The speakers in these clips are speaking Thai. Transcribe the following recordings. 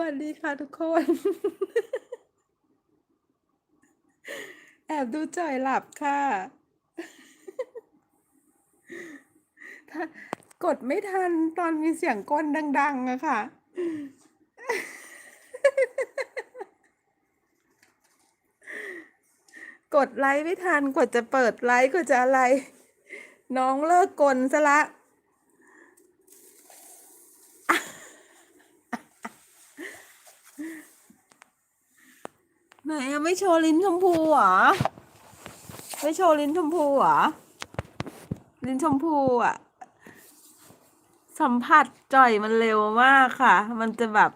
วัสดีค่ะทุกคน แอบดูจ่อยหลับค่ะ กดไม่ทันตอนมีเสียงก้นดัง ๆอะค่ะ กดไลค์ไม่ทันกว่าจะเปิดไลค์กว่าจะอะไร น้องเลิกกลซะละ ไหนอะไม่โชว์ลิ้นชมพูเหรอไม่โชว์ลิ้นชมพูเหรอลิ้นชมพูอะสัมผัสจ่อยมันเร็วมากค่ะ มันจะแบบ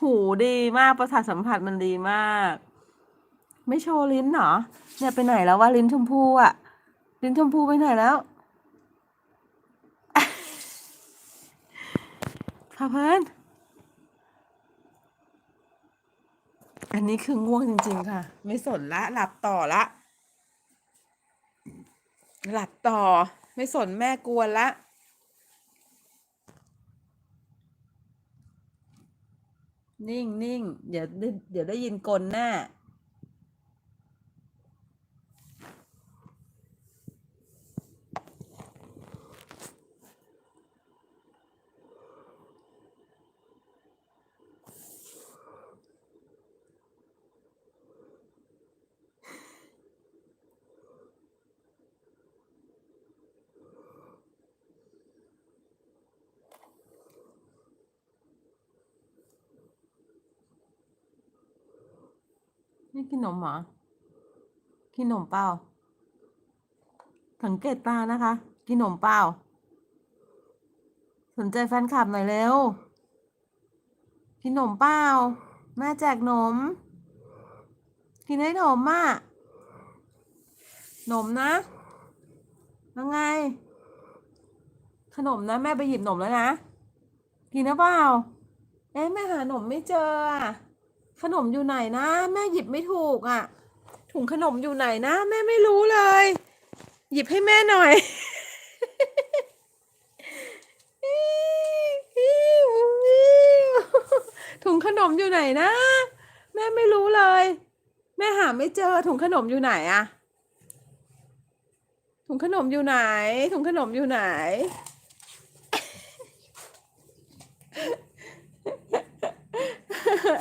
หูดีมากประสาทสัมผัสมันดีมาก ไม่โชว์ลิ้นเหรอเนี่ยไปไหนแล้วว่าลิ้นชมพูอะลิ้นชมพูไปไหนแล้วพาเพลิน อันนี้คือง่วงจริง ๆ ค่ะ ไม่สนละ หลับต่อละ หลับต่อ ไม่สนแม่กวนละนิ่งนิ่งเดี๋ยวได้เดี๋ยวได้ยินกลแน่ นี่กินนมเหรอ กินนมเปล่า สังเกตตานะคะ กินนมเปล่า สนใจแฟนคลับหน่อยเร็ว กินนมเปล่า แม่แจกนม กินได้นมอะนมนะ แล้วไง ขนมนะ แม่ไปหยิบนมแล้วนะ กินนะเปล่า เอ๊ะแม่หาหนมไม่เจออะ ขนมอยู่ไหนนะ แม่หยิบไม่ถูกอะ ถุงขนมอยู่ไหนนะ แม่ไม่รู้เลย หยิบให้แม่หน่อยถุงขนมอยู่ไหนนะ แม่ไม่รู้เลย แม่หาไม่เจอถุงขนมอยู่ไหนอะถุงขนมอยู่ไหน ถุงขนมอยู่ไหน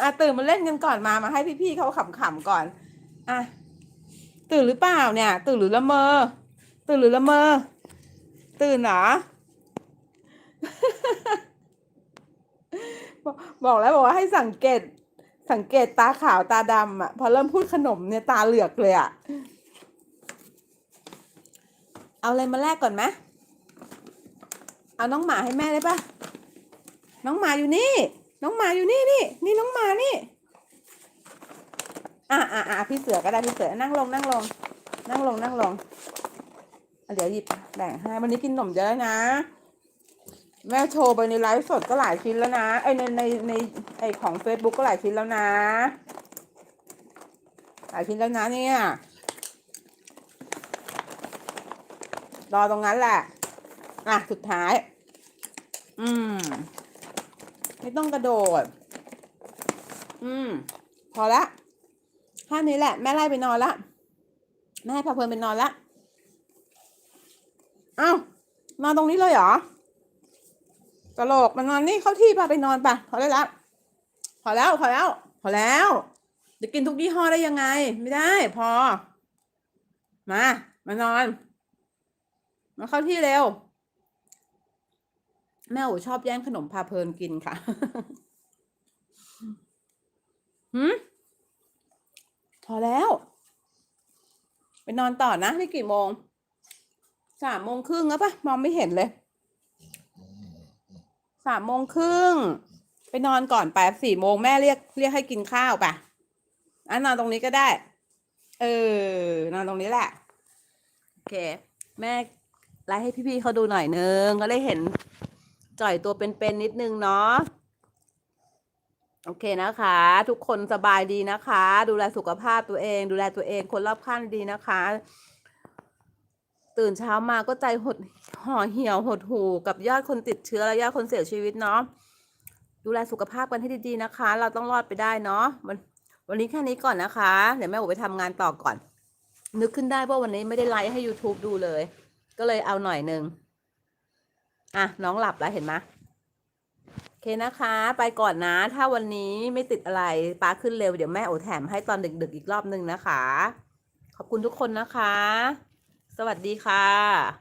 อะตื่นมาเล่นกันก่อนมามาให้พี่ๆเขาขำๆก่อน อะตื่นหรือเปล่าเนี่ย ตื่นหรือละเมอ ตื่นหรือละเมอ ตื่นเหรอบอกบอกแล้วบอกว่าให้สังเกต สังเกตตาขาวตาดำอะพอเริ่มพูดขนมเนี่ยตาเหลือกเลยอะเอาอะไรมาแลกก่อนไหมเอาน้องหมาให้แม่ได้ปะน้องหมาอยู่นี่ น้องหมาอยู่นี่นี่นี่น้องหมานี่ อะอะอะพี่เสือก็ได้พี่เสือนั่งลงนั่งลง นั่งลงนั่งลงเดี๋ยวหยิบแบ่งให้วันนี้กินขนมเยอะแล้วนะ แม่โชว์ไปในไลฟ์สดก็หลายชิ้นแล้วนะไอในในในไอของเฟซบุ๊กก็หลายชิ้นแล้วนะ หลายชิ้นแล้วนะเนี่ยรอตรงนั้นแหละ อะ สุดท้าย อืม ไม่ต้องกระโดด อืม พอละท่านี้แหละ แม่ไล่ไปนอนละ แม่ให้พาเพลินไปนอนละ เอ้านอนตรงนี้เลยเหรอตลกมานอนนี่เข้าที่ปะไปนอนปะพอได้ละพอแล้ว พอแล้ว พอแล้ว จะกินทุกยี่ห้อได้ยังไง ไม่ได้ พอ มา มานอน มาเข้าที่เร็ว แม่โอชอบแย่งขนมพาเพลินกินค่ะหืมพอแล้ว ไปนอนต่อนะนี่กี่โมง สามโมงครึ่งแล้วปะมองไม่เห็นเลย สามโมงครึ่ง ไปนอนก่อนไปสี่โมงแม่เรียกเรียกให้กินข้าวปะอะนอนตรงนี้ก็ได้ เออนอนตรงนี้แหละ โอเค แม่ไลฟ์ให้พี่ๆเขาดูหน่อยนึงก็ได้เห็น จ่อยตัวเป็นๆนิดนึงเนาะโอเคนะคะ ทุกคนสบายดีนะคะ ดูแลสุขภาพตัวเอง ดูแลตัวเองคนรอบข้างดีนะคะ ตื่นเช้ามาก็ใจหดห่อเหี่ยวหดหูกับยอดคนติดเชื้อและยอดคนเสียชีวิตเนาะดูแลสุขภาพกันให้ดีๆนะคะ เราต้องรอดไปได้เนาะวันวันนี้แค่นี้ก่อนนะคะเดี๋ยวแม่โอไปทำงานต่อก่อน นึกขึ้นได้ว่าวันนี้ไม่ได้ไลฟ์ให้ YouTube ดูเลย ก็เลยเอาหน่อยหนึ่ง อะน้องหลับแล้วเห็นไหมโอเคนะคะ ไปก่อนนะ ถ้าวันนี้ไม่ติดอะไรปาขึ้นเร็วเดี๋ยวแม่โอแถมให้ตอนดึกๆอีกรอบหนึ่งนะคะ ขอบคุณทุกคนนะคะ สวัสดีค่ะ